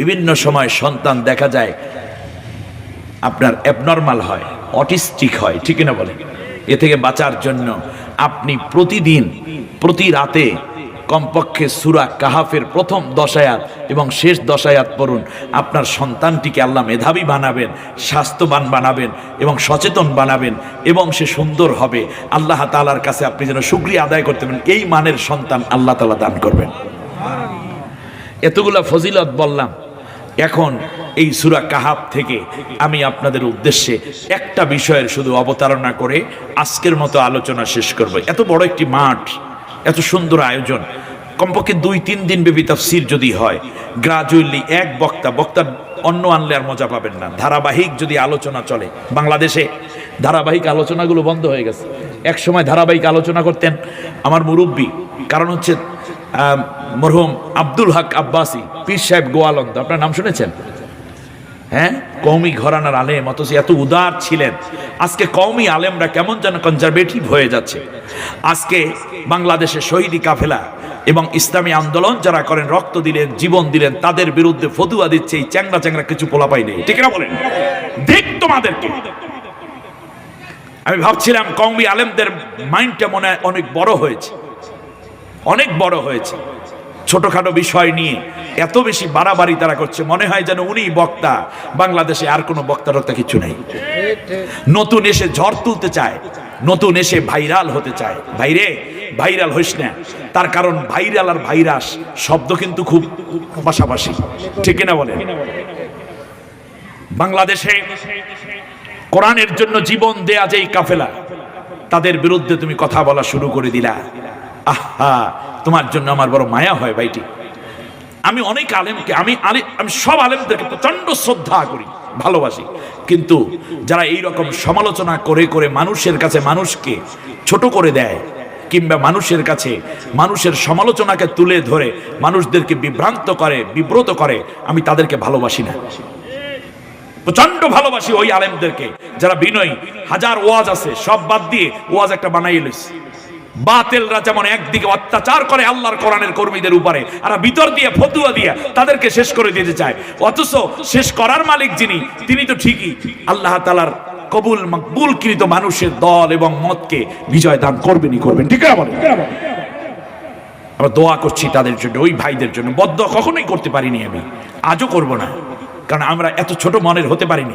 বিভিন্ন সময় সন্তান দেখা যায়, আপনার অ্যাবনর্মাল হয় অটিস্টিক হয়, ঠিক না বলে এ থেকে বাঁচার জন্য আপনি প্রতিদিন, প্রতি রাতে কমপক্ষে সুরা কাহাফের প্রথম দশায়াত এবং শেষ দশায়াত পড়ুন। আপনার সন্তানটিকে আল্লাহ মেধাবী বানাবেন, স্বাস্থ্যবান বানাবেন এবং সচেতন বানাবেন এবং সে সুন্দর হবে। আল্লাহ তালার কাছে আপনি যেন সুক্রিয়া আদায় করতে পারেন, এই মানের সন্তান আল্লাহ তালা দান করবেন। এতগুলা ফজিলত বললাম। এখন এই সুরা কাহাব থেকে আমি আপনাদের উদ্দেশ্যে একটা বিষয়ের শুধু অবতারণা করে আজকের মতো আলোচনা শেষ করব। এত বড় একটি মাঠ, এত সুন্দর আয়োজন। কমপক্ষে দুই, তিন দিন ব্যাপী তাফসির যদি হয় গ্রাজুয়ালি এক বক্তা বক্তার অন্য আনলে আর মজা পাবেন না। ধারাবাহিক যদি আলোচনা চলে, বাংলাদেশে ধারাবাহিক আলোচনাগুলো বন্ধ হয়ে গেছে। এক সময় ধারাবাহিক আলোচনা করতেন আমার মুরব্বী, কারণ হচ্ছে মরহুম আব্দুল হক আব্বাসি, পীর সাহেব গোয়ালন্দ, আপনার নাম শুনেছেন? হ্যাঁ? কৌমি ঘরানার আলেম, অথচ এত উদার ছিলেন। আজকে কৌমি আলেমরা কেমন যেন কনজারভেটিভ হয়ে যাচ্ছে। আজকে বাংলাদেশে শহীদি কাফেলা এবং ইসলামী আন্দোলন যারা করেন, রক্ত দিলেন, জীবন দিলেন, তাদের বিরুদ্ধে ফতুয়া দিচ্ছে, এই চ্যাংরা চ্যাংরা কিছু পোলাপাই নেই। ঠিক না বলেন? দেখ তোমাদেরকে। আমি ভাবছিলাম কৌমি আলেমদের মাইন্ডটা মনে হয় অনেক বড় হয়েছে। অনেক বড় হয়েছে। ছোটখাটো বিষয় নিয়ে এত বেশি বাড়াবাড়ি তারা করছে। মনে হয় যেন উনি বক্তা। বাংলাদেশে আর কোনো বক্তা টক্তা কিছু নেই। নতুন এসে ঝড় তুলতে চায়। নতুন এসে ভাইরাল হতে চায়। ভাইরে, ভাইরাল হইস না। তার কারণ ভাইরাল আর ভাইরাস শব্দ কিন্তু খুব পাশাপাশি। ঠিক না বলেন? বাংলাদেশে কোরআনের জন্য জীবন দেয়া যেই কাফেলা, তাদের বিরুদ্ধে তুমি কথা বলা শুরু করে দিলা। আহা, তোমার জন্য আমার বড় মায়া হয় ভাইটি। আমি অনেক আলেমকে, আমি আলে- আমি সব আলেমদেরকে প্রচণ্ড শ্রদ্ধা করি, ভালোবাসি। কিন্তু যারা এই রকম সমালোচনা করে করে মানুষের কাছে মানুষকে ছোট করে দেয়, কিংবা মানুষের কাছে মানুষের সমালোচনাকে তুলে ধরে, মানুষদেরকে বিভ্রান্ত করে, বিব্রত করে, আমি তাদেরকে ভালোবাসি না। প্রচণ্ড ভালোবাসি ওই আলেমদেরকে, যারা বিনয়ী, হাজার ওয়াজ আছে, সব বাদ দিয়ে ওয়াজ একটা বানাই লইছে। বাতেলরা যেমন একদিকে অত্যাচার করে আল্লাহর কোরআনের কর্মীদের উপরে, আর ভিতর দিয়ে, ফতুয়া দিয়া তাদেরকে শেষ করে দিতে চায়। অথচ শেষ করার মালিক যিনি, তিনি তো ঠিকই। আল্লাহ তালার কবুল মকবুল কৃত মানুষের দল এবং মতকে বিজয় দান করবেনই করবেন। ঠিক আছে আমরা দোয়া করছি তাদের জন্য, ওই ভাইদের জন্য। বদ্ধ কখনোই করতে পারিনি আমি। আজও করব না। কারণ আমরা এত ছোট মনের হতে পারিনি।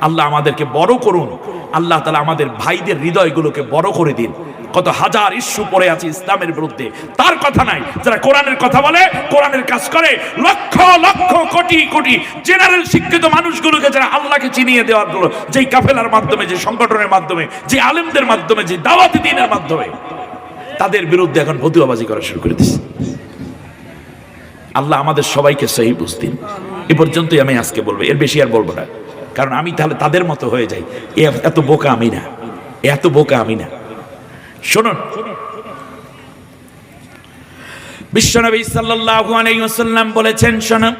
আল্লাহ আমাদেরকে বড় করুন। আল্লাহ তালা আমাদের ভাইদের হৃদয়গুলোকে বড় করে দিন। কত হাজার ইস্যু পড়ে আছে ইসলামের বিরুদ্ধে। তার কথা নাই। যারা কোরআনের কথা বলে, কোরআনের কাজ করে, লক্ষ লক্ষ, কোটি কোটি জেনারেল শিক্ষিত মানুষগুলোকে যারা আল্লাহকে চিনিয়ে দেওয়ার জন্য, যেই কাফেলার মাধ্যমে, যে সংগঠনের মাধ্যমে, যে আলেমদের মাধ্যমে, যে দাওয়াতি দিনের মাধ্যমে, তাদের বিরুদ্ধে এখন ফতুয়াবাজি করা শুরু করে দিচ্ছে আল্লাহ আমাদের সবাইকে সহি বুঝদিন এ পর্যন্তই আমি আজকে বলব। এর বেশি আর বলব না। কারণ আমি তাহলে তাদের মতো হয়ে যাই। এত বোকা আমি না। এত বোকা আমি না। শুনুন। বিশ্বনবী সাল্লাল্লাহু আলাইহি ওয়াসাল্লাম বলেছেন শোনো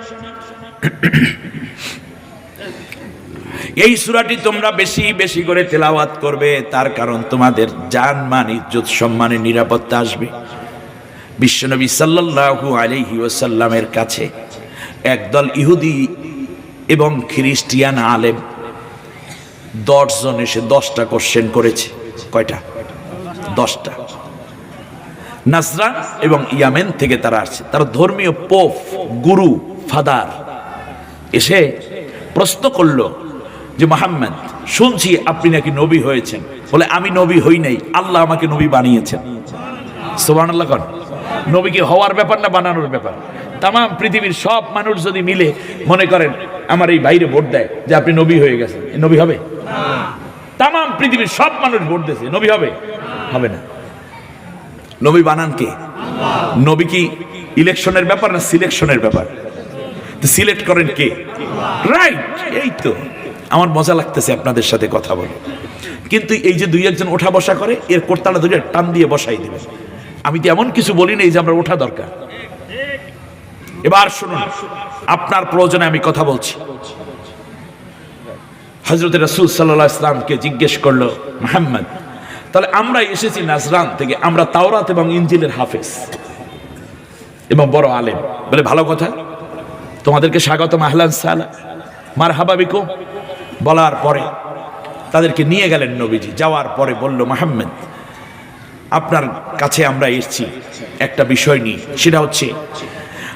এই সূরাটি তোমরা বেশি বেশি করে তেলাওয়াত করবে, তার কারণ তোমাদের জান মান, ইজ্জত, সম্মানে, নিরাপত্তা আসবে। বিশ্বনবী সাল্লাল্লাহু আলাইহি ওয়াসাল্লামের কাছে একদল ইহুদি এবং খ্রিস্টিয়ান আলেম দশজন এসে দশটা কোশ্চেন করেছে। কয়টা? দশটা। নাসরান এবং ইয়ামেন থেকে তারা আসছে। তারা ধর্মীয় পোপ গুরু ফাদার। এসে প্রশ্ন করল যে মোহাম্মদ শুনছি আপনি নাকি নবী হয়েছেন। বলে আমি নবী হই নাই আল্লাহ আমাকে নবী বানিয়েছেন। সোবান আল্লাহ কন। নবী কি হওয়ার ব্যাপার না বানানোর ব্যাপার। তাম পৃথিবীর সব মানুষ যদি মিলে মনে করেন আমার এই বাইরে ভোট দেয় যে আপনি নবী হয়ে গেছেন। নবী হবে? তাম পৃথিবীর সব মানুষ ভোট দিয়েছে নবী হবে? হবে না। নবী বানান কে? নবী কি ইলেকশনের ব্যাপার না সিলেকশনের ব্যাপার? সিলেক্ট করেন কে? রাইট এই তো। আমার মজা লাগতেছে আপনাদের সাথে কথা বলে। কিন্তু এই যে দুই একজন ওঠা বসা করে, এর কর্তাটা ধরে টান দিয়ে বসাই দেবে আমি তো এমন কিছু বলি না এই যে আমরা ওঠা দরকার। এবার শুনুন, আপনার প্রয়োজনে আমি কথা বলছি। হজরত রাসুল সাল্লাহ ইসলামকে জিজ্ঞেস করল, মোহাম্মদ তাহলে আমরা এসেছি নাজরান থেকে, আমরা তাওরাত এবং ইঞ্জিলের হাফেজ। এবং বড় আলেম। বলে ভালো কথা, তোমাদেরকে স্বাগত আহলান সালা মার হাবাবিকো বলার পরে তাদেরকে নিয়ে গেলেন নবীজি, যাওয়ার পরে বলল, মাহমেদ, আপনার কাছে আমরা এসেছি একটা বিষয় নিয়ে। সেটা হচ্ছে,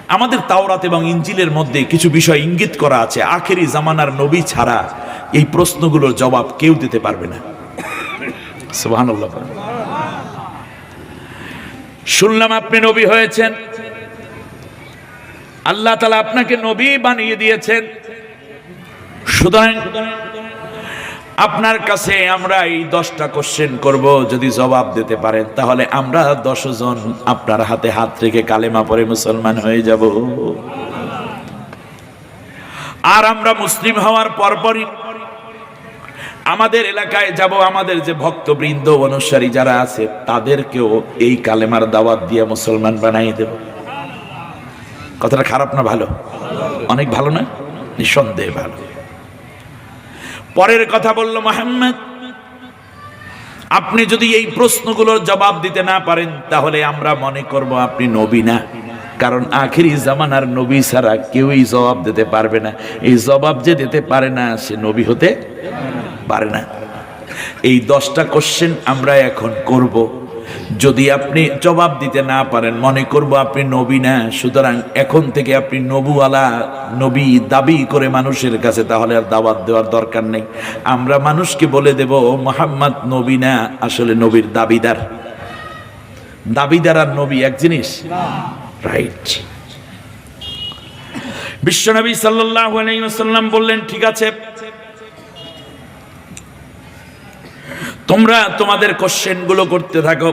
আমাদের তাওরাত এবং ইঞ্জিলের মধ্যে কিছু বিষয় ইঙ্গিত করা আছে। আখেরি জামানার নবী ছাড়া এই প্রশ্নগুলোর জবাব কেউ দিতে পারবে না। সুবহানাল্লাহ। শুনলাম আপনি নবী হয়েছেন। আল্লাহ তালা আপনাকে নবী বানিয়ে দিয়েছেন। সুতরাং আপনার কাছে আমরা এই দশটা কোশ্চেন করব, যদি জবাব দিতে পারেন, তাহলে আমরা দশ জন আপনার হাতে হাত রেখে কালেমা পরে মুসলমান হয়ে যাব। আর আমরা মুসলিম হওয়ার পরপরই আমাদের এলাকায় যাব আমাদের যে ভক্তবৃন্দ অনুসারী যারা আছে, তাদেরকেও এই কালেমার দাওয়াত দিয়ে মুসলমান বানাই দেব। কথাটা খারাপ না ভালো? অনেক ভালো না? নিঃসন্দেহে ভালো। পরের কথা বলল, মোহাম্মদ, আপনি যদি এই প্রশ্নগুলোর জবাব দিতে না পারেন, তাহলে আমরা মনে করব আপনি নবী না। কারণ আখিরি জামানার নবী ছাড়া কেউই জবাব দিতে পারবে না। এই জবাব যে দিতে পারে না, সে নবী হতে পারে না। এই দশটা কোশ্চেন আমরা এখন করব। যদি আপনি জবাব দিতে না পারেন, মনে করব আপনি নবী না, সুতরাং এখন থেকে আপনি নবুওয়ালা, নবী দাবি করে মানুষের কাছে, তাহলে আর দাওয়াত দেওয়ার দরকার নেই। আমরা মানুষকে বলে দেব মোহাম্মদ, নবী না, আসলে নবীর দাবিদার। দাবিদার আর নবী এক জিনিস? রাইট বিশ্বনবী সাল্লাল্লাহু আলাইহি বললেন, ঠিক আছে। তোমরা তোমাদের কোশ্চেনগুলো করতে থাকো।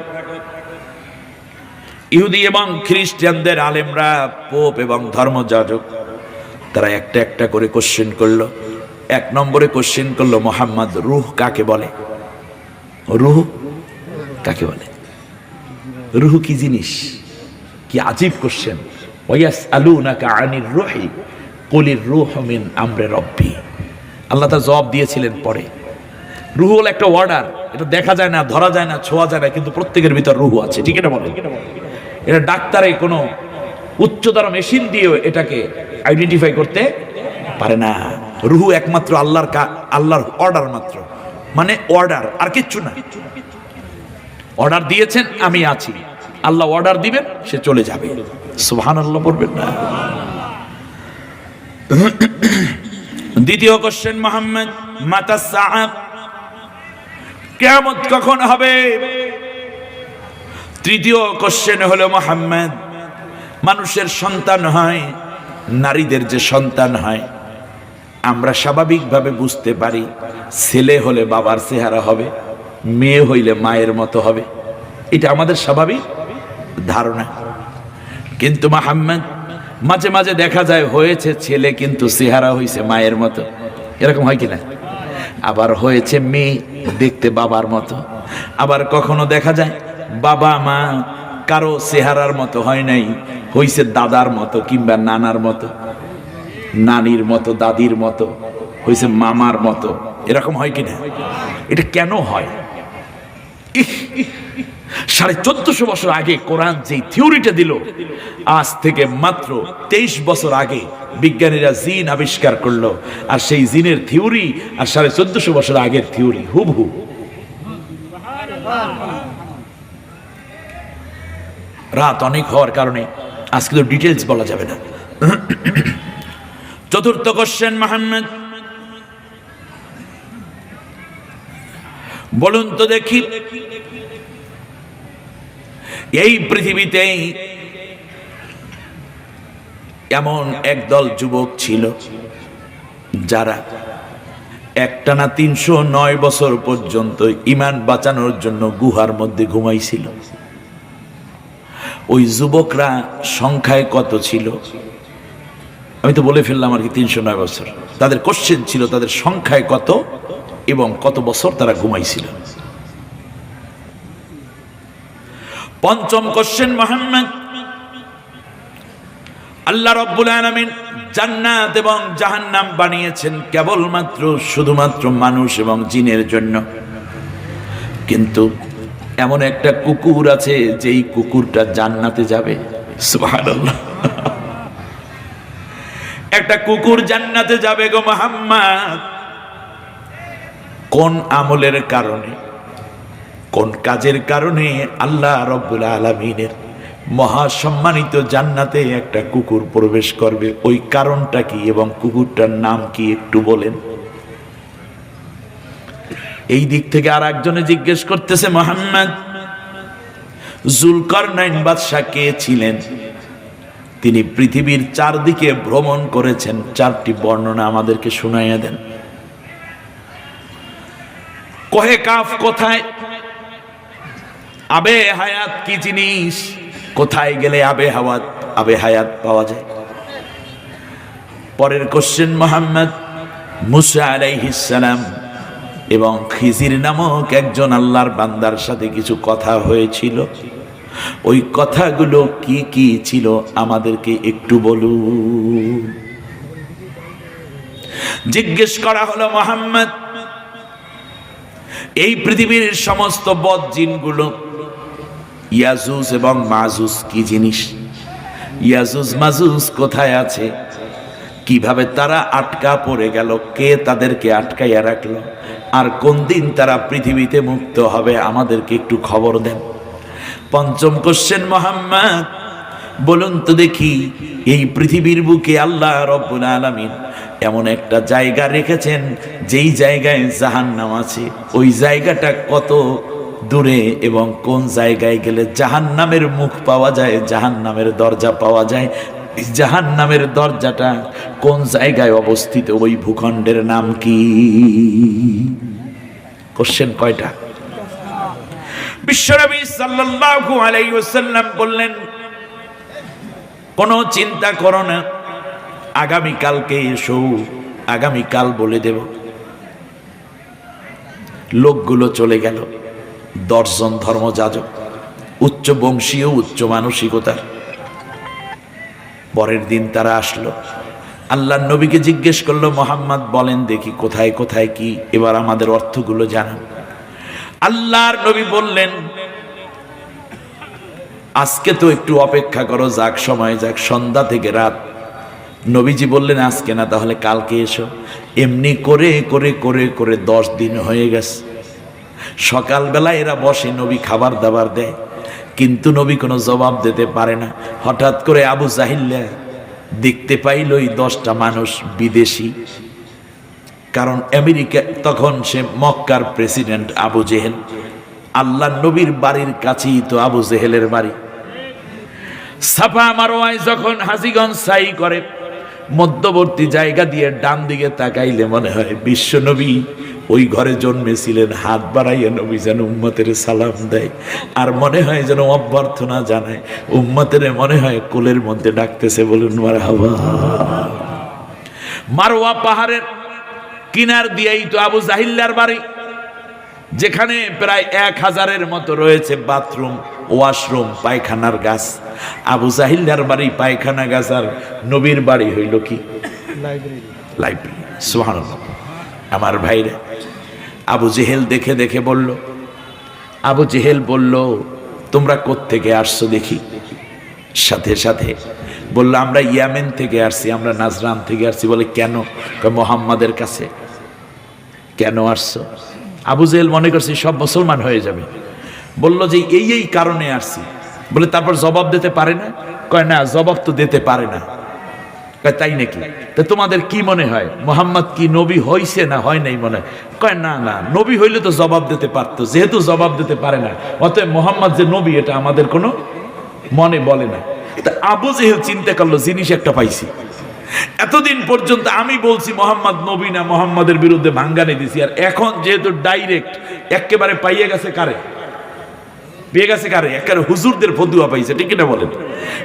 ইহুদি এবং খ্রিস্টানদের আলেমরা, পোপ এবং ধর্মযাজক, তারা একটা একটা করে কোশ্চেন করল। এক নম্বরে কোশ্চেন করল, মোহাম্মদ রুহ কাকে বলে? রুহ কাকে বলে? রুহ কি জিনিস? কি আজীব কোশ্চেন ওয়াস আলু নাকা আনির রুহি, কলির রুহ মিন আমরে রব্বি। আল্লাহ তা জবাব দিয়েছিলেন পরে। রুহু হলো একটা অর্ডার এটা দেখা যায় না, ধরা যায় না, ছোঁয়া যায় না, কিন্তু প্রত্যেকের ভিতর রুহু আছে, ঠিক এটা বলে এটা ডাক্তারে কোনো উচ্চতর মেশিন দিয়েও এটাকে আইডেন্টিফাই করতে পারে না। রুহু একমাত্র আল্লাহর কা- আল্লাহর অর্ডার মাত্র। মানে অর্ডার আর কিচ্ছু না। অর্ডার দিয়েছেন, আমি আছি। আল্লাহ অর্ডার দিবেন, সে চলে যাবে। সুবহান আল্লাহ বলবেন না। দ্বিতীয় কোশ্চেন মোহাম্মদ মাতা সাহাব কেমত কখন হবে? তৃতীয় কোশ্চেন হলো, মোহাম্মদ, মানুষের সন্তান হয়, নারীদের যে সন্তান হয়, আমরা স্বাভাবিকভাবে বুঝতে পারি, ছেলে হলে বাবার চেহারা হবে, মেয়ে হইলে মায়ের মতো হবে। এটা আমাদের স্বাভাবিক? ধারণা। কিন্তু মাহাম্মদ, মাঝে মাঝে দেখা যায় হয়েছে ছেলে কিন্তু চেহারা হয়েছে মায়ের মতো। এরকম হয় কিনা? আবার হয়েছে মেয়ে দেখতে বাবার মতো। আবার কখনো দেখা যায় বাবা, মা কারও চেহারার মতো হয় নাই, হইছে দাদার মতো কিংবা নানার মতো, নানির মতো, দাদির মতো হয়েছে মামার মতো। এরকম হয় কিনা? এটা কেন হয়। সাড়ে চোদ্দশো বছর আগে কোরআন যে থিওরিটা দিল, আজ থেকে মাত্র তেইশ বছর আগে বিজ্ঞানীরা জিন আবিষ্কার করল। আর সেই জিনের থিওরি আর সাড়ে চোদ্দশো বছর আগের থিওরি হুবহু। রাত অনেক হওয়ার কারণে আজকে তো ডিটেলস বলা যাবে না। চতুর্থ কোশ্চেন, মোহাম্মদ। বলুন তো দেখি। এই পৃথিবীতে এমন একদল যুবক ছিল যারা একটানা তিনশো নয় বছর পর্যন্ত ইমান বাঁচানোর জন্য গুহার মধ্যে ঘুমাইছিল। ওই যুবকরা সংখ্যায় কত ছিল? আমি তো বলে ফেললাম আর কি তিনশো নয় বছর। তাদের কোশ্চেন ছিল, তাদের সংখ্যায় কত এবং কত বছর তারা ঘুমাইছিল? পঞ্চম কোশ্চেন মোহাম্মদ। আল্লাহ রব্বুল আলামিন জান্নাত এবং জাহান্নাম বানিয়েছেন কেবলমাত্র, শুধুমাত্র মানুষ এবং জিনের জন্য। কিন্তু এমন একটা কুকুর আছে, যেই কুকুরটা জান্নাতে যাবে। একটা কুকুর জান্নাতে যাবে গো মোহাম্মদ। কোন আমলের কারণে? কোন কাজের কারণে আল্লাহ রব্বুল আলমিনের মহাসম্মানিত জান্নাতে একটা কুকুর প্রবেশ করবে? ওই কারণটা কি এবং কুকুরটার নাম কি একটু বলেন। এই দিক থেকে আর একজনে জিজ্ঞেস করতেছে, মোহাম্মদ জুলকর নাইন বাদশাহ কে ছিলেন? তিনি পৃথিবীর চারদিকে ভ্রমণ করেছেন। চারটি বর্ণনা আমাদেরকে শুনাইয়া দেন। কহে, কাফ কোথায়? আবে হায়াত কি জিনিস? কোথায় গেলে আবে হাওয়াত, আবে হায়াত পাওয়া যায়? পরের কোশ্চেন মোহাম্মদ মুসা আলাইহিস সালাম এবং খিজির নামক একজন আল্লাহর বান্দার সাথে কিছু কথা হয়েছিল। ওই কথাগুলো কি কি ছিল আমাদেরকে একটু বলুন। জিজ্ঞেস করা হলো, মোহাম্মদ, এই পৃথিবীর সমস্ত বদ জিনগুলো ইয়াজুজ এবং মাজুজ কি জিনিস? ইয়াজুজ মাজুজ কোথায় আছে? কীভাবে তারা আটকা পড়ে গেল? কে তাদেরকে আটকাইয়া রাখল? আর কোন দিন তারা পৃথিবীতে মুক্ত হবে? আমাদেরকে একটু খবর দেন। পঞ্চম কোশ্চেন মোহাম্মদ, বলুন তো দেখি, এই পৃথিবীর বুকে আল্লাহ রব্বুল আলামিন এমন একটা জায়গা রেখেছেন, যেই জায়গায় জাহান্নাম আছে। ওই জায়গাটা কত দূরে এবং কোন জায়গায় গেলে জাহান্নামের মুখ পাওয়া যায়, জাহান্নামের দরজা পাওয়া যায়, এই জাহান্নামের দরজাটা কোন জায়গায় অবস্থিত, ওই ভূখণ্ডের নাম কি? কোশ্চেন কয়টা? বিশ্বনবী সাল্লাল্লাহু আলাইহি ওয়াসাল্লাম বললেন, কোনো চিন্তা করো না আগামী কালকে এসো আগামী কাল বলে দেব। লোকগুলো চলে গেল। দর্শন ধর্মযাজক উচ্চ বংশীয় উচ্চ মানসিকতার। পরের দিন তারা আসলো। আল্লাহ নবীকে জিজ্ঞেস করল, মোহাম্মদ, বলেন দেখি কোথায় কোথায় কি? এবার আমাদের অর্থগুলো জানান। আল্লাহর নবী বললেন, আজকে তো একটু অপেক্ষা করো, যাক সময়, যাক সন্ধ্যা থেকে রাত। নবীজি বললেন, আজকে না, তাহলে কালকে এসো। এমনি করে করে করে করে দশ দিন হয়ে গেছে। সকালবেলা এরা বসে নবী খাবার দাবার দেয়, কিন্তু নবী কোনো জবাব দিতে পারে না। হঠাৎ করে আবু জাহিল্লা দেখতে পাইল ওই দশটা মানুষ বিদেশি। কারণ আমেরিকা, তখন সে মক্কার প্রেসিডেন্ট আবু জেহেল। আল্লাহ নবীর বাড়ির কাছেই তো আবু জেহেলের বাড়ি। সাফা মারোয়ায় যখন হাজিগঞ্জ সাই করে, মধ্যবর্তী জায়গা দিয়ে ডান দিকে তাকাইলে মনে হয় বিশ্ব নবী ওই ঘরে জন্মেছিলেন হাত বাড়াইয়া নবী যেন উম্মতের সালাম দেয়। আর মনে হয় যেন অভ্যর্থনা জানায় উম্মতের মনে হয় কোলের মধ্যে ডাকতেছে বলুন মার মারোয়া পাহাড়ের কিনার দিয়েই তো আবু জাহিল্লার বাড়ি যেখানে প্রায় এক হাজারের মতো রয়েছে বাথরুম ওয়াশরুম পায়খানার গাছ। আবু জাহিল্লার বাড়ি পায়খানা গাছ আর নবীর বাড়ি হইল কি? লাইব্রেরি। সোহান আমার ভাইরা। আবু জেহেল দেখে দেখে বলল, আবু জেহেল বলল, তোমরা থেকে আসছো দেখি? সাথে সাথে বলল, আমরা ইয়ামেন থেকে আসছি, আমরা নাজরান থেকে আসছি। বলে, কেন? মোহাম্মদের কাছে। কেন আসছো? আবু জেহেল মনে করছি, সব মুসলমান হয়ে যাবে। বলল যে, এই এই কারণে আসছি। বলে, তারপর জবাব দিতে পারে না? কয়, না, জবাব তো দিতে পারে না। তাই নাকি? তা তোমাদের কি মনে হয়? মোহাম্মদ কি নবী হইছে না হয় নাই মনে হয়? কয়, না না, নবী হইলে তো জবাব দিতে পারতো, যেহেতু জবাব দিতে পারে না। অতএব মোহাম্মদ যে নবী, এটা আমাদের কোনো মনে বলে না। তা আবু জেহেল চিন্তা করল, জিনিস একটা পাইছি। এতদিন পর্যন্ত আমি বলছি, মোহাম্মদ নবী না, মোহাম্মদের বিরুদ্ধে ভাঙ্গানি দিছি। আর এখন যেহেতু ডাইরেক্ট একেবারে পাইয়ে গেছে কারে? পেয়ে গেছে কারে? একেবারে হুজুরদের ফতুয়া পাইছে, ঠিক না বলেন?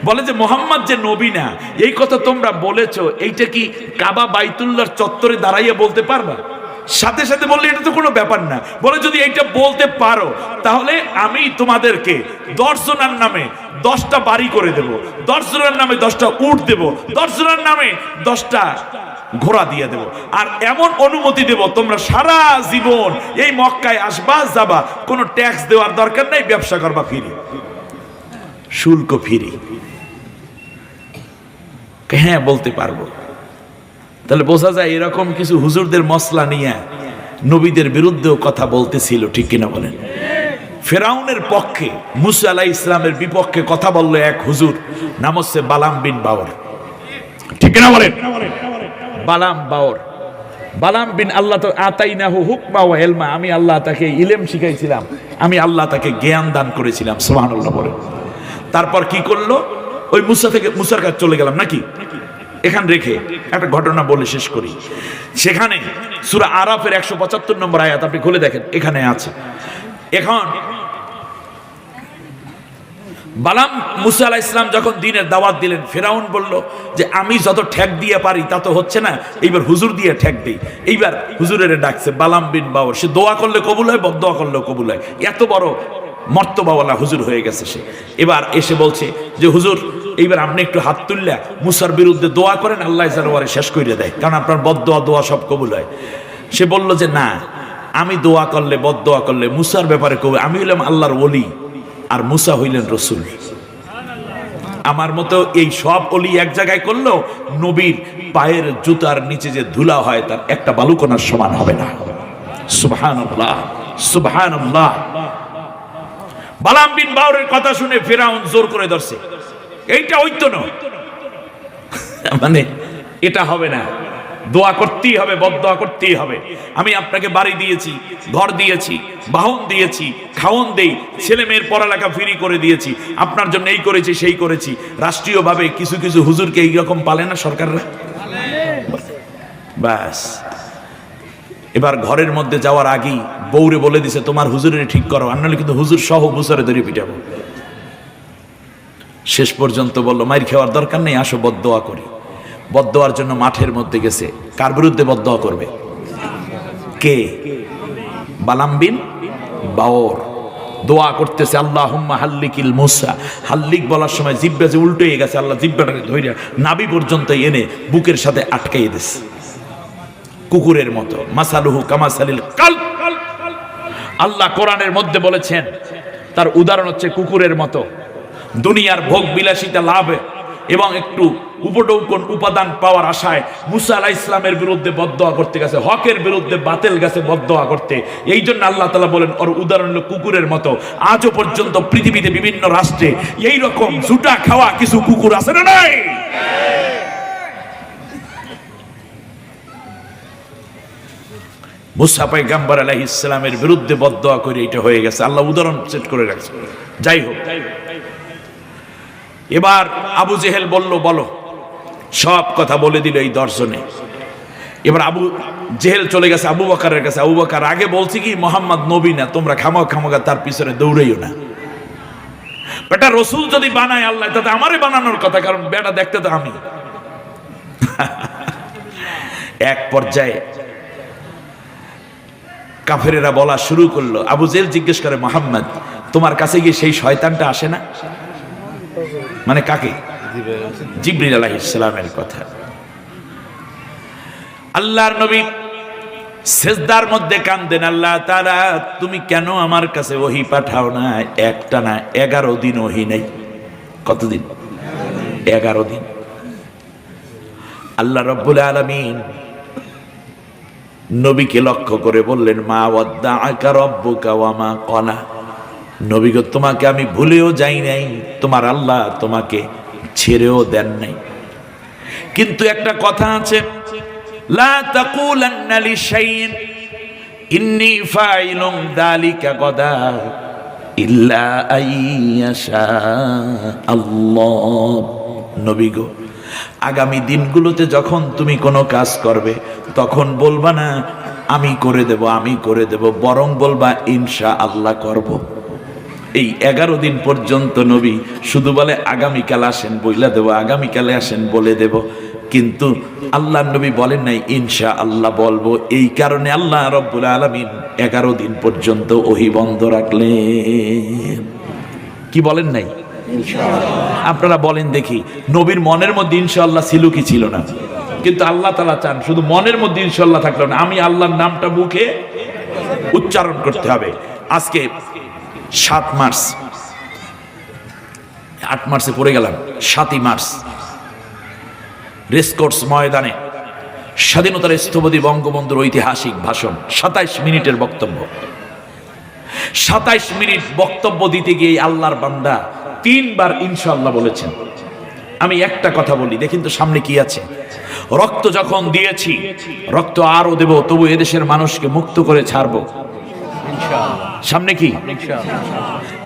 বলে যে, মোহাম্মদ যে নবী না, এই কথা তোমরা বলেছ, এইটা কি কাবা বাইতুল্লার চত্বরে দাঁড়াইয়া বলতে পারবা? সাথে সাথে বললে, এটা তো কোনো ব্যাপার না। বলে, যদি এইটা বলতে পারো, তাহলে আমি তোমাদেরকে দর্শনার নামে দশটা বাড়ি করে দেব। দর্শনার নামে দশটা উঠ দেব। দর্শনার নামে দশটা ঘোড়া দিয়ে দেব। আর এমন অনুমতি দেব, তোমরা সারা জীবন এই মক্কায় আসবা, যাবা, কোনো ট্যাক্স দেওয়ার দরকার নাই, ব্যবসা করবা, ফিরি। শুল্ক ফিরি। হ্যাঁ বলতে পারব। তাহলে বোঝা যায় এরকম কিছু হুজুরদের মশলা নিয়ে নবীদের বিরুদ্ধেও কথা বলতেছিল, ঠিক কিনা বলেন? ফেরাউনের পক্ষে, মুসা আলাহ ইসলামের বিপক্ষে কথা বলল এক হুজুর, নাম হচ্ছে বালাম বিন বাওর ঠিক কিনা বলেন? বালাম বাওর। বালাম বিন আল্লাহ তো আতাই না হু হুকমা ও হেলমা। আমি আল্লাহ তাকে ইলেম শিখাইছিলাম। আমি আল্লাহ তাকে জ্ঞান দান করেছিলাম সোহান আল্লাহ বলে। তারপর কি করল? ওই মুসা থেকে, মুসার কাছে চলে গেলাম নাকি? এখান রেখে একটা ঘটনা বলে শেষ করি। সেখানে সুরা আরাফের একশো পঁচাত্তর নম্বর আয়াত, আপনি খুলে দেখেন, এখানে আছে। এখন বালাম মুসা আলাহ ইসলাম যখন দিনের দাওয়াত দিলেন, ফেরাউন বলল যে, আমি যত ঠেক দিয়ে পারি, তা তো হচ্ছে না। এইবার হুজুর দিয়ে ঠেক দিই। এইবার হুজুরের ডাকছে, বালাম বিন বাবর সে দোয়া করলে কবুল হয় বদোয়া করলে কবুল হয়। এত বড় মর্তবাওয়ালা হুজুর হয়ে গেছে সে। এবার এসে বলছে যে, হুজুর, এইবার আপনি একটু হাত তুললে মুসার বিরুদ্ধে দোয়া করেন, আল্লাহ জানোয়ারে শেষ করে দেয়, কারণ আপনার বদোয়া দোয়া সব কবুল হয়। সে বলল যে, না, আমি দোয়া করলে বদোয়া করলে মুসার ব্যাপারে কবুল, আমি হলাম আল্লাহর ওলি। আর মুসা হইলেন রসুল। আমার মতো এই সব অলি এক জায়গায় করল নবীর পায়ের জুতার নিচে যে ধুলা হয়, তার একটা বালুকোনার সমান হবে না। বালাম কথা শুনে জোর করে ধরছে। এইটা না মানে এটা হবে না। দোয়া করতেই হবে বদোয়া করতেই হবে। আমি আপনাকে বাড়ি দিয়েছি, ঘর দিয়েছি, বাহন দিয়েছি, খাওন দেই, ছেলে মেয়ের পড়ালেখা ফ্রি করে দিয়েছি, আপনার জন্য এই করেছি, সেই করেছি। রাষ্ট্রীয়ভাবে কিছু কিছু হুজুরকে এইরকম পালে না সরকাররা? ব্যাস। এবার ঘরের মধ্যে যাওয়ার আগেই বৌরে বলে দিছে, তোমার হুজুরের ঠিক করো। আর নাহলে কিন্তু হুজুর সহ মুসরে ধরে পিটাবো। শেষ পর্যন্ত বলল মায়ের খাওয়ার দরকার নেই, আসো বদোয়া করি। বদোয়ার জন্য মাঠের মধ্যে গেছে। কার বিরুদ্ধে বদোয়া করবে? কে? বালামবিন বাওর। দোয়া করতেছে আল্লাহ হুম্মা হাল্লিকিল মুসা। হাল্লিক বলার সময় জিব্বা যে উল্টো গেছে, আল্লাহ জিব্বাটাকে ধৈর্য নাবি পর্যন্ত এনে বুকের সাথে আটকাইয়ে দিছে। কুকুরের মতো। মাসালুহু কামাসালিল কাল আল্লাহ কোরআনের মধ্যে বলেছেন, তার উদাহরণ হচ্ছে কুকুরের মতো। দুনিয়ার ভোগ বিলাসিতা লাভ। এবং একটু উপডৌকন উপাদান পাওয়ার আশায় মুসা আলাহ ইসলামের বিরুদ্ধে বদোয়া করতে গেছে, হকের বিরুদ্ধে বাতিল গেছে বদোয়া করতে। এই জন্য আল্লাহ তালা বলেন, ওর উদাহরণ হলো কুকুরের মতো। আজও পর্যন্ত পৃথিবীতে বিভিন্ন রাষ্ট্রে এই রকম জুটা খাওয়া কিছু কুকুর আছে না নাই? মুসা পাইগাম্বার আলাহ ইসলামের বিরুদ্ধে বদোয়া করে এটা হয়ে গেছে। আল্লাহ উদাহরণ সেট করে রাখছে। যাই হোক। এবার আবু জেহেল বলল, বলো, সব কথা বলে দিল এই দর্শনে এবার আবু জেহেল চলে গেছে আবু বকারের কাছে। আবু বকার আগে বলছি কি, মোহাম্মদ নবী না, তোমরা খামা খামাকা তার পিছনে দৌড়াইও না। বেটা, রসুল যদি বানায় আল্লাহ, তাতে আমারই বানানোর কথা, কারণ বেটা দেখতে তো আমি। এক পর্যায়ে কাফেরেরা বলা শুরু করল, আবু জেল জিজ্ঞেস করে, মোহাম্মদ, তোমার কাছে গিয়ে সেই শয়তানটা আসে না? মানে কাকে? জিবরিল আলাইহিসসালামের কথা। আল্লাহর নবী সেজদার মধ্যে কান্দেন, আল্লাহ তারা তুমি কেন আমার কাছে ওহি পাঠাও না? একটা না, এগারো দিন ওহি নেই। কতদিন? এগারো দিন। আল্লাহ রব্বুল আলমিন নবীকে লক্ষ্য করে বললেন, মা ওয়াদ্দা আকা রব্বুকা ওয়া মা কলা নবী গো, তোমাকে আমি ভুলেও যাই নাই, তোমার আল্লাহ তোমাকে ছেড়েও দেন নাই কিন্তু একটা কথা আছে আগামী দিনগুলোতে যখন তুমি কোনো কাজ করবে, তখন বলবা না, আমি করে দেব, আমি করে দেব, বরং বলবা ইনশা আল্লাহ করব। এই এগারো দিন পর্যন্ত নবী শুধু বলে আগামীকাল আসেন বইলা দেব আগামীকালে আসেন বলে দেব। কিন্তু আল্লাহ নবী বলেন নাই ইনশা আল্লাহ বলব। এই কারণে আল্লাহ রব্বুল আলমিন এগারো দিন পর্যন্ত ওহি বন্ধ রাখলেন। কি বলেন নাই? আপনারা বলেন দেখি নবীর মনের মধ্যে ইনশাল্লাহ ছিল কি ছিল না? কিন্তু আল্লাহ তালা চান শুধু মনের মধ্যে ইনশাল্লাহ থাকল না আমি আল্লাহর নামটা মুখে উচ্চারণ করতে হবে। আজকে সাত মার্চ। আট মার্চে পড়ে গেলাম, সাতই মার্চ। রেসকোর্স ময়দানে স্বাধীনতার স্থপতি বঙ্গবন্ধুর ঐতিহাসিক ভাষণ, সাতাইশ মিনিটের বক্তব্য। সাতাইশ মিনিট বক্তব্য দিতে গিয়ে আল্লাহর বান্দা তিনবার ইনশাল্লাহ বলেছেন। আমি একটা কথা বলি, দেখেন তো সামনে কি আছে। রক্ত যখন দিয়েছি, রক্ত আরও দেব, তবু এদেশের মানুষকে মুক্ত করে ছাড়বো। সামনে কি?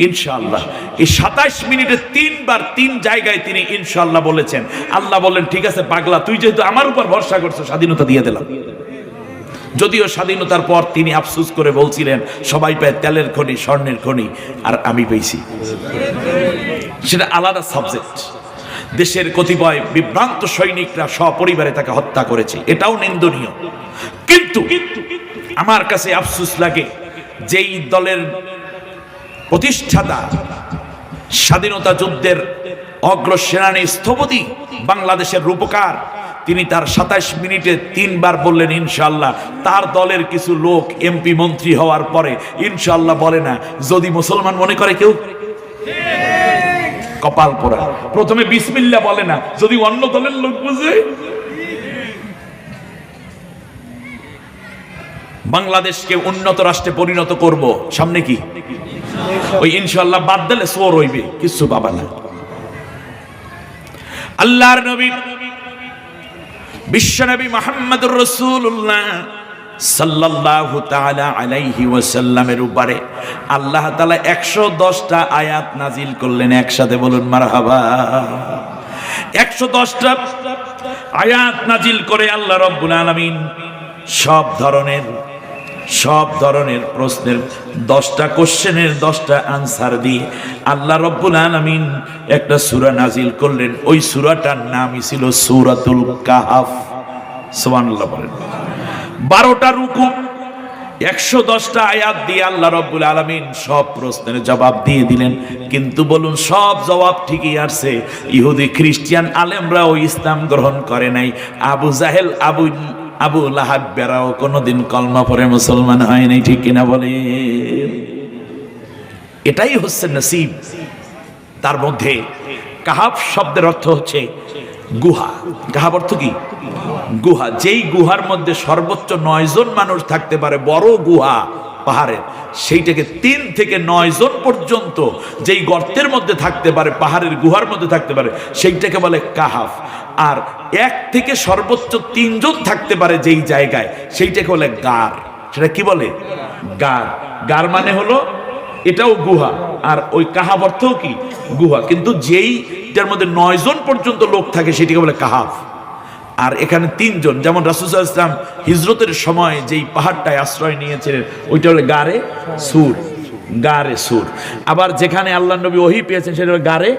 ইনশাআল্লাহ। এই সাতাইশ মিনিটে তিনবার তিন জায়গায় তিনি ইনশাআল্লাহ বলেছেন। আল্লাহ বললেন, ঠিক আছে, পাগলা, তুই যেহেতু আমার উপর ভরসা করছ, স্বাধীনতা দিয়ে দিলাম। যদিও স্বাধীনতার পর তিনি আফসুস করে বলছিলেন, সবাই পায় তেলের খনি, স্বর্ণের খনি, আর আমি পেয়েছি। সেটা আলাদা সাবজেক্ট দেশের কতিপয় বিভ্রান্ত সৈনিকরা সপরিবারে তাকে হত্যা করেছে। এটাও নিন্দনীয়। কিন্তু আমার কাছে আফসুস লাগে যেই দলের প্রতিষ্ঠাতা স্বাধীনতা যুদ্ধের অগ্রসেনানী স্থপতি বাংলাদেশের রূপকার, তিনি তার সাতাইশ মিনিটে তিনবার বললেন ইনশাল্লাহ তার দলের কিছু লোক এমপি মন্ত্রী হওয়ার পরে ইনশাল্লাহ বলে না। যদি মুসলমান মনে করে কেউ? কপাল পোড়া। প্রথমে বিসমিল্লা বলে না। যদি অন্য দলের লোক বুঝে? বাংলাদেশকে উন্নত রাষ্ট্রে পরিণত করব। সামনে কি? ওই ইনশাল্লাহ বাদ দিলে সোর হইবে। কিছু পাবা না। আল্লাহর নবী বিশ্বনবী মোহাম্মদুর রসুল্লাহ সাল্লাল্লাহু তাআলা আলাইহি ওয়াসাল্লামের উপরে আল্লাহ তাআলা 110টা আয়াত নাজিল করলেন। একসাথে বলুন, মারহাবা। 110টা আয়াত নাজিল করে আল্লাহ রাব্বুল আলামিন সব ধরনের সব ধরনের প্রশ্নের দশটা কোশ্চেনের দশটা আনসার দিয়ে আল্লাহ রব্বুল আলমিন একটা সুরা নাজিল করলেন। ওই সুরাটার নামই ছিল সুরাতুল কাহাফ। সোমানুল্লাহ বলেন। বারোটা রুকু, একশো দশটা আয়াত দিয়ে আল্লাহ রব্বুল আলমিন সব প্রশ্নের জবাব দিয়ে দিলেন। কিন্তু বলুন, সব জবাব ঠিকই আসছে। ইহুদি খ্রিস্টিয়ান আলেমরা ওই ইসলাম গ্রহণ করে নাই। আবু জাহেল, আবু আবু লাহাব বেড়াও কোনোদিন কলমা পরে মুসলমান হয় নাই, ঠিক কিনা বলে এটাই হচ্ছে নসিব। তার মধ্যে কাহাব শব্দের অর্থ হচ্ছে গুহা। কাহাব অর্থ কি? গুহা। যেই গুহার মধ্যে সর্বোচ্চ নয় জন মানুষ থাকতে পারে, বড় গুহা পাহাড়ের, সেইটাকে তিন থেকে নয় জন পর্যন্ত যেই গর্তের মধ্যে থাকতে পারে, পাহাড়ের গুহার মধ্যে থাকতে পারে, সেইটাকে বলে কাহাফ আর এক থেকে সর্বোচ্চ তিনজন থাকতে পারে যেই জায়গায়, সেইটাকে বলে গার। সেটা কি বলে? গার। গার মানে হলো, এটাও গুহা। আর ওই কাহাব অর্থও কি? গুহা। কিন্তু যেইটার মধ্যে নয় জন পর্যন্ত লোক থাকে, সেটিকে বলে কাহাফ আর এখানে তিনজন, যেমন রাসুসাল ইসলাম হিজরতের সময় যেই পাহাড়টায় আশ্রয় নিয়েছিলেন, ওইটা হলো গারে সুর। গারে সুর। আবার যেখানে আল্লাহ নবী ওহি পেয়েছেন, সেটা হলো গারে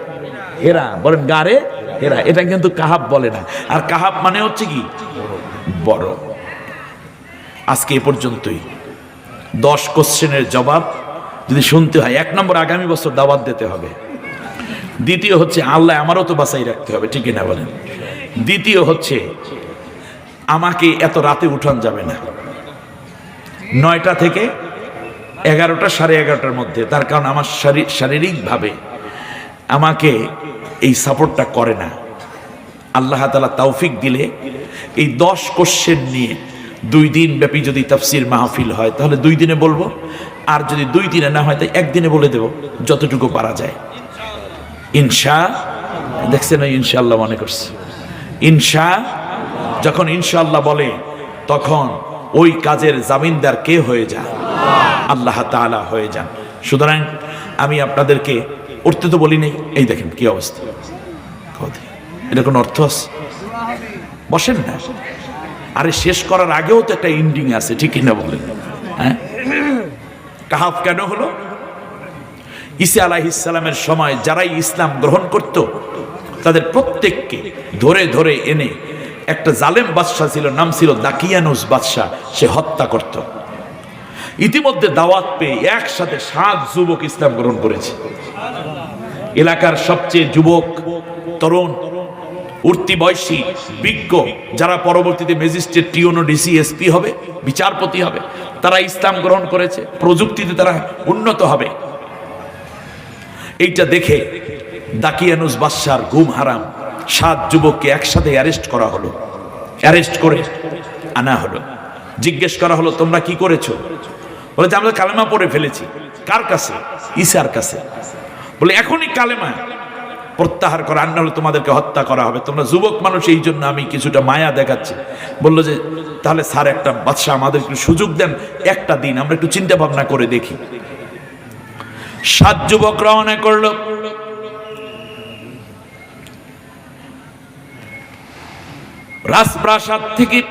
হেরা, বলেন গারে হেরা। এটা কিন্তু কাহাব বলে না। আর কাহাব মানে হচ্ছে কি? বড়। আজকে এ পর্যন্তই। দশ কোশ্চেনের জবাব যদি শুনতে হয়, এক নম্বর আগামী বছর দাওয়াত দিতে হবে। দ্বিতীয় হচ্ছে, আল্লাহ আমারও তো বাসাই রাখতে হবে, ঠিক না বলেন? দ্বিতীয় হচ্ছে, আমাকে এত রাতে উঠান যাবে না। নয়টা থেকে এগারোটা সাড়ে এগারোটার মধ্যে, তার কারণ আমার শারী- শারীরিকভাবে আমাকে এই সাপোর্টটা করে না। আল্লাহ তালা তৌফিক দিলে এই দশ কোশ্চেন নিয়ে দুই দিন ব্যাপী যদি তাফসির মাহফিল হয়, তাহলে দুই দিনে বলব। আর যদি দুই দিনে না হয়, তাই একদিনে বলে দেব, যতটুকু পারা যায়। ইনশা, দেখছেন ওই ইনশাআল্লাহ মনে করছে। ইনশা, যখন ইনশাআল্লাহ বলে, তখন ওই কাজের জামিনদার কে হয়ে যান? আল্লাহ তাআলা হয়ে যান। সুতরাং আমি আপনাদেরকে উঠতে তো বলি নেই। এই দেখেন কি অবস্থা। এটা কোনো অর্থ আছে? বসেন না। আরে শেষ করার আগেও তো একটা ইন্ডিং আছে, ঠিক কিনা বলেন? হ্যাঁ? কাহাফ কেন হলো? ঈসা আলাহিসাল্লামের সময় যারাই ইসলাম গ্রহণ করত, তাদের প্রত্যেককে ধরে ধরে এনে একটা জালেম বাদশাহ ছিল, নাম ছিল দাকিয়ানুস বাদশাহ, সে হত্যা করত। ইতিমধ্যে দাওয়াত পেয়ে একসাথে সাত যুবক ইসলাম গ্রহণ করেছে। এলাকার সবচেয়ে যুবক, তরুণ উঠতি বয়সী বিজ্ঞ যারা পরবর্তীতে ম্যাজিস্ট্রেট, টিওনো, ডিসি, এসপি হবে, বিচারপতি হবে, তারা ইসলাম গ্রহণ করেছে, প্রযুক্তিতে তারা উন্নত হবে। এইটা দেখে দাকিয়ানুস বাদশার ঘুম হারাম। সাত যুবককে একসাথে অ্যারেস্ট করা হলো। অ্যারেস্ট করে আনা হলো। জিজ্ঞেস করা হলো, তোমরা কি করেছ? বলে যে আমরা কালেমা পড়ে ফেলেছি। কার কাছে? ঈশার কাছে। বলে, এখনই কালেমা প্রত্যাহার করা আন্না হলে তোমাদেরকে হত্যা করা হবে। তোমরা যুবক মানুষ, এই জন্য আমি কিছুটা মায়া দেখাচ্ছি। বলল যে, তাহলে স্যার, একটা বাদশাহ আমাদের একটু সুযোগ দেন, একটা দিন, আমরা একটু চিন্তা ভাবনা করে দেখি। সাত যুবক রওনা করল। রাজপ্রাসাদ থেকে,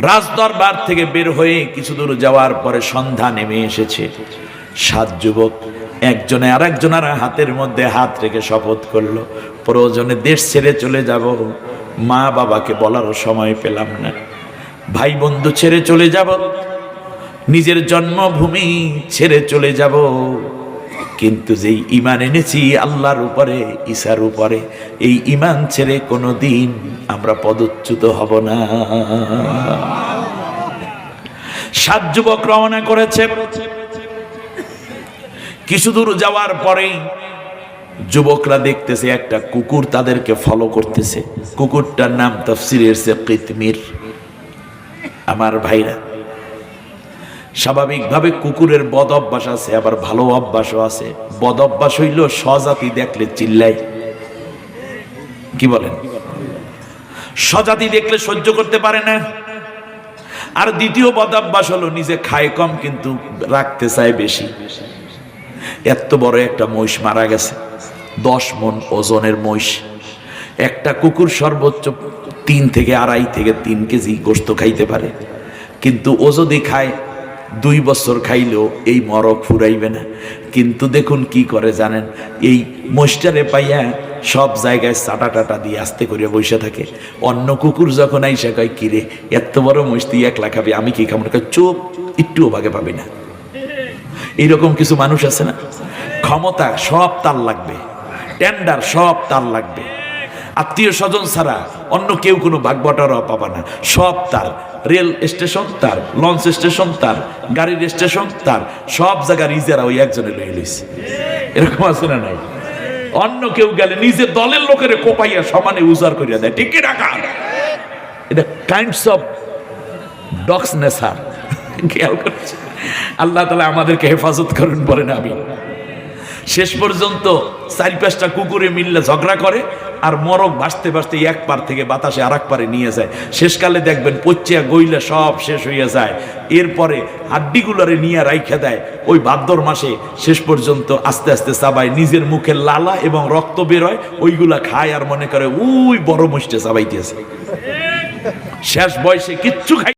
রাজদরবার থেকে বের হয়ে কিছু দূর যাওয়ার পরে সন্ধ্যা নেমে এসেছে। সাত যুবক একজনে আর একজনের হাতের মধ্যে হাত রেখে শপথ করল। প্রয়োজনে দেশ ছেড়ে চলে যাব। মা বাবাকে বলারও সময় পেলাম না। ভাই বন্ধু ছেড়ে চলে যাব। নিজের জন্মভূমি ছেড়ে চলে যাব। কিন্তু যেই ইমান এনেছি আল্লাহর উপরে, ঈশার উপরে, এই ইমান ছেড়ে কোনো দিন আমরা পদচ্যুত হব না। সাত যুবক রওনা করেছে। কিছু দূর যাওয়ার পরেই যুবকরা দেখতেছে একটা কুকুর তাদেরকে ফলো করতেছে। কুকুরটার নাম তফসিরের সে আমার ভাইরা, স্বাভাবিকভাবে কুকুরের বদ অভ্যাস আছে, আবার ভালো অভ্যাসও আছে। বদ অভ্যাস হইল স্বজাতি দেখলে চিল্লাই কি বলেন? স্বজাতি দেখলে সহ্য করতে পারে না। আর দ্বিতীয় বদ অভ্যাস হলো নিজে খায় কম কিন্তু রাখতে চায় বেশি। এত বড় একটা মহিষ মারা গেছে। দশ মন ওজনের মহিষ। একটা কুকুর সর্বোচ্চ তিন থেকে আড়াই থেকে তিন কেজি গোস্ত খাইতে পারে। কিন্তু ও যদি খায় দুই বছর খাইলেও এই মরক ফুরাইবে না। কিন্তু দেখুন কি করে জানেন এই মহিষটারে পাইয়া সব জায়গায় চাটা টাটা দিয়ে আস্তে করে বসে থাকে। অন্য কুকুর যখন আইসা কয় কিরে এত বড় মহিষ তুই একলা খাবি আমি কি খাব? কয়, একটুও ভাগে পাবি না। এইরকম কিছু মানুষ আছে না? ক্ষমতা সব তার লাগবে। টেন্ডার সব তার লাগবে। আত্মীয় স্বজন ছাড়া অন্য কেউ কোনো ভাগবটারও পাবা না। সব তার। রেল স্টেশন তার, লঞ্চ স্টেশন তার, গাড়ির স্টেশন তার, সব জায়গার ইজারা ওই একজনে লয়ে এরকম আছে না নাই? অন্য কেউ গেলে নিজের দলের লোকের কোপাইয়া সমানে উজাড় করিয়া দেয়। ঠিক কি রাখা এটা কাইন্ডস অফ ডক্স নেসার খেয়াল করছে? আল্লাহ তালা আমাদেরকে হেফাজত করুন বলেন আমি শেষ পর্যন্ত চারি পাঁচটা কুকুরে মিললে ঝগড়া করে, আর মরক ভাসতে ভাসতে এক পার থেকে বাতাসে আর পারে নিয়ে যায়। শেষকালে দেখবেন পচিয়া গইলে সব শেষ হইয়া যায়। এরপরে হাড্ডিগুলারে নিয়ে রাইখা দেয়। ওই ভাদ্র মাসে শেষ পর্যন্ত আস্তে আস্তে চাবায়, নিজের মুখে লালা এবং রক্ত বেরোয় ওইগুলা খায় আর মনে করে ওই বড় মুষ্টে চাবাইতেছে। শেষ বয়সে কিচ্ছু খাই